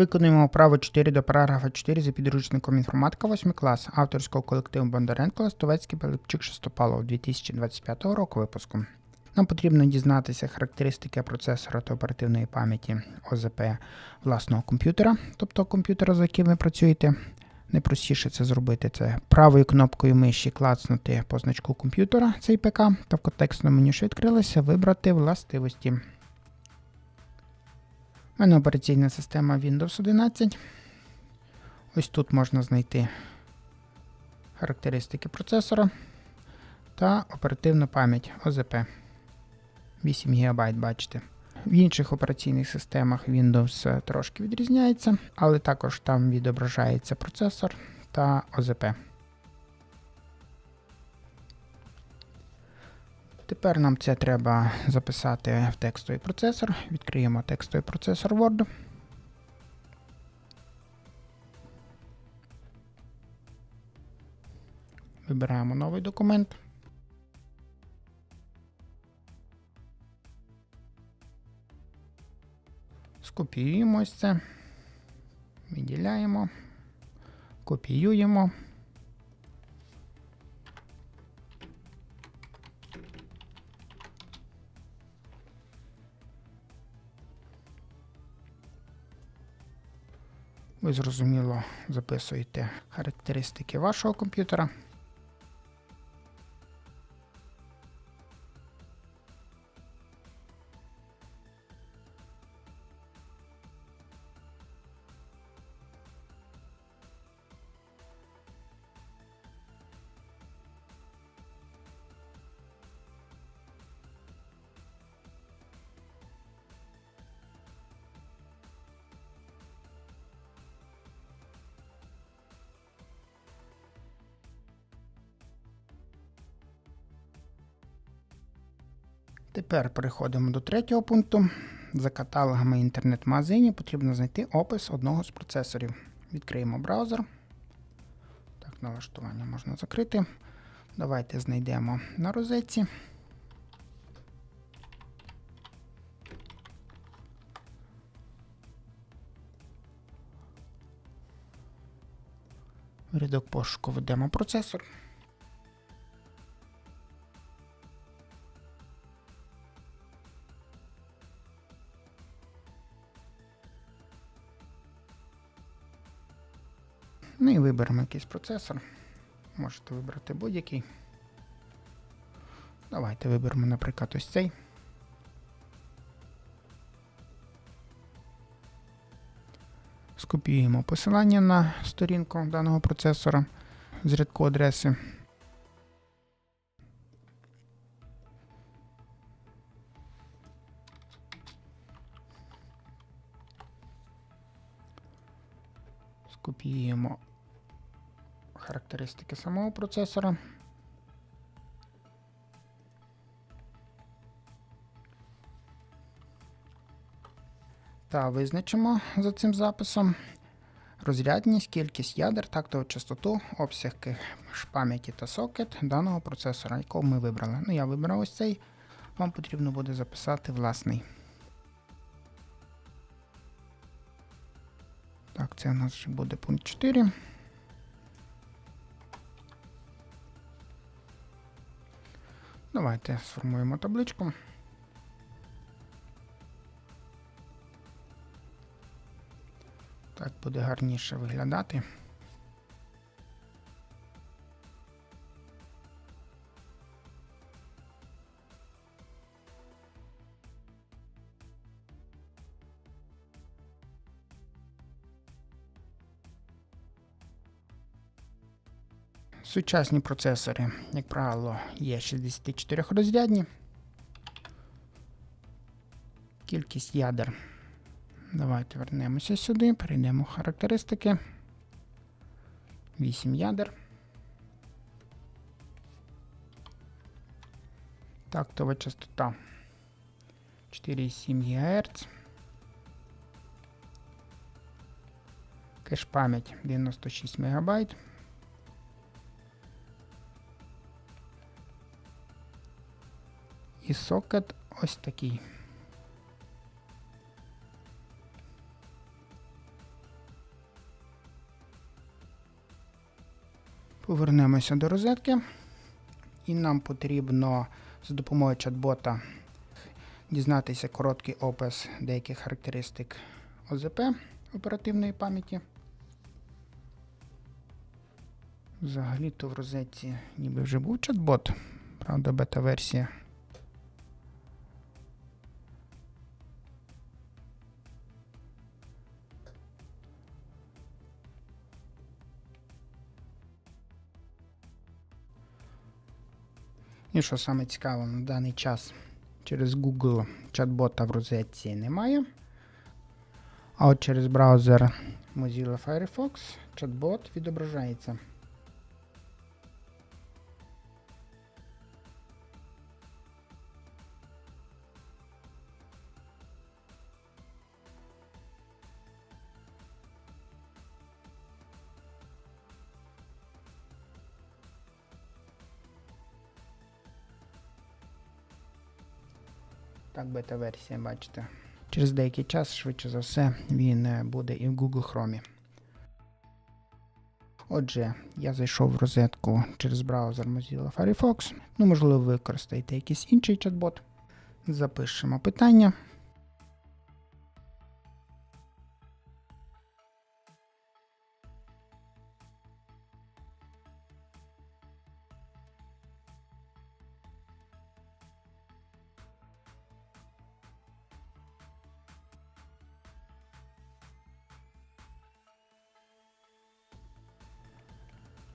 Виконуємо вправо 4 до параграфа 4 за підручником інформатика 8 клас авторського колективу Бондаренко Ластовецький Пилипчук Шестопалов 2025 року випуску. Нам потрібно дізнатися характеристики процесора та оперативної пам'яті ОЗП власного комп'ютера, тобто комп'ютера, за яким ви працюєте. Найпростіше це зробити це правою кнопкою миші клацнути по значку комп'ютера цей ПК та в контекстному меню, що відкрилося, вибрати властивості. У мене операційна система Windows 11. Ось тут можна знайти характеристики процесора та оперативну пам'ять ОЗП. 8 ГБ, бачите. В інших операційних системах Windows трошки відрізняється, але також там відображається процесор та ОЗП. Тепер нам це треба записати в текстовий процесор. Відкриємо текстовий процесор Word. Вибираємо новий документ. Скопіюємо це, виділяємо, копіюємо. Ви зрозуміло записуєте характеристики вашого комп'ютера. Тепер переходимо до третього пункту. За каталогами інтернет-магазинів потрібно знайти опис одного з процесорів. Відкриємо браузер. Так, налаштування можна закрити. Давайте знайдемо на розетці. В рядок пошуку ведемо процесор. Ну і виберемо якийсь процесор. Можете вибрати будь-який. Давайте виберемо, наприклад, ось цей. Скопіюємо посилання на сторінку даного процесора з рядку адреси. Скопіюємо характеристики самого процесора. Та визначимо за цим записом розрядність, кількість ядер, тактову частоту, обсяг пам'яті та сокет даного процесора, якого ми вибрали. Ну, я вибрав ось цей. Вам потрібно буде записати власний. Так, це у нас ще буде пункт 4. Давайте сформуємо табличку. Так буде гарніше виглядати. Сучасні процесори, як правило, є 64 розрядні. Кількість ядер. Давайте вернемося сюди, перейдемо в характеристики. 8 ядер. Тактова частота 4,7 ГГц. Кеш пам'ять 96 МБ. і сокет ось такий. Повернемося до розетки, і нам потрібно з допомогою чат-бота дізнатися короткий опис деяких характеристик ОЗП оперативної пам'яті. Взагалі-то в розетці ніби вже був чат-бот, правда, бета-версія. І що саме цікаво, на даний час через Google чат-бота в розетці немає. А от через браузер Mozilla Firefox чат-бот відображається. Так, бета-версія, бачите. Через деякий час, швидше за все, він е, буде і в Google Chrome. Отже, я зайшов в розетку через браузер Mozilla Firefox. Ну, можливо, ви використаєте якийсь інший чат-бот. Запишемо питання.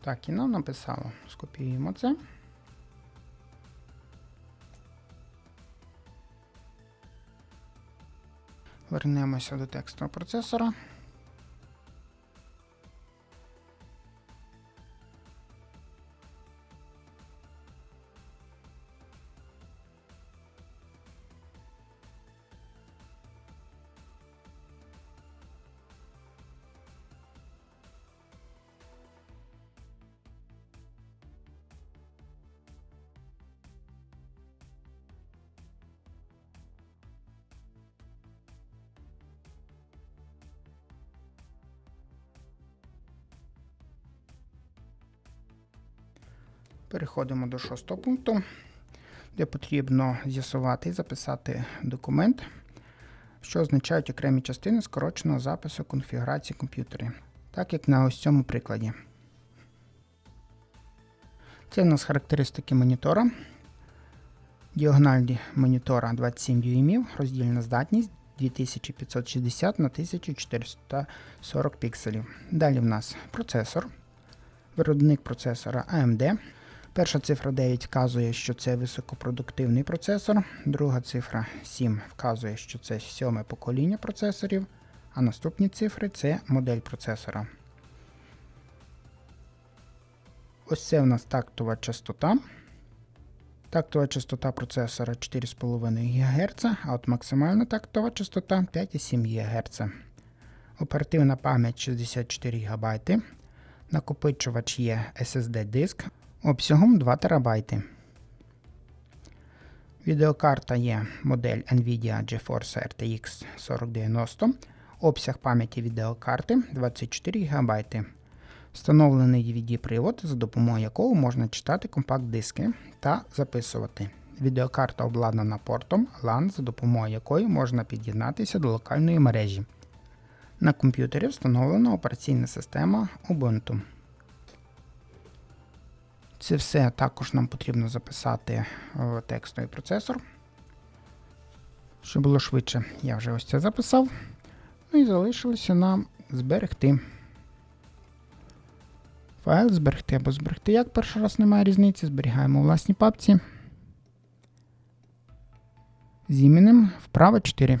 Так, і нам написало. Скопіюємо це. Вернемося до текстового процесора. Переходимо до шостого пункту, де потрібно з'ясувати і записати документ, що означають окремі частини скороченого запису конфігурації комп'ютера, так як на ось цьому прикладі. Це у нас характеристики монітора. Діагональ монітора 27 дюймів, роздільна здатність 2560 на 1440 пікселів. Далі в нас процесор, виробник процесора AMD. Перша цифра 9 вказує, що це високопродуктивний процесор, друга цифра 7 вказує, що це сьоме покоління процесорів, а наступні цифри це модель процесора. Ось це у нас тактова частота. Тактова частота процесора 4,5 ГГц, а от максимальна тактова частота 5,7 ГГц. Оперативна пам'ять 64 ГБ. Накопичувач є SSD диск обсягом 2 ТБ. Відеокарта є модель Nvidia GeForce RTX 4090. Обсяг пам'яті відеокарти 24 ГБ. Встановлений DVD-привод, за допомогою якого можна читати компакт-диски та записувати. Відеокарта обладнана портом LAN, за допомогою якої можна під'єднатися до локальної мережі. На комп'ютері встановлена операційна система Ubuntu. Це все також нам потрібно записати в текстовий процесор. Щоб було швидше, я вже ось це записав. Ну і залишилося нам зберегти. Файл зберегти або зберегти. Як перший раз немає різниці, зберігаємо у власній папці. З іменем вправо 4.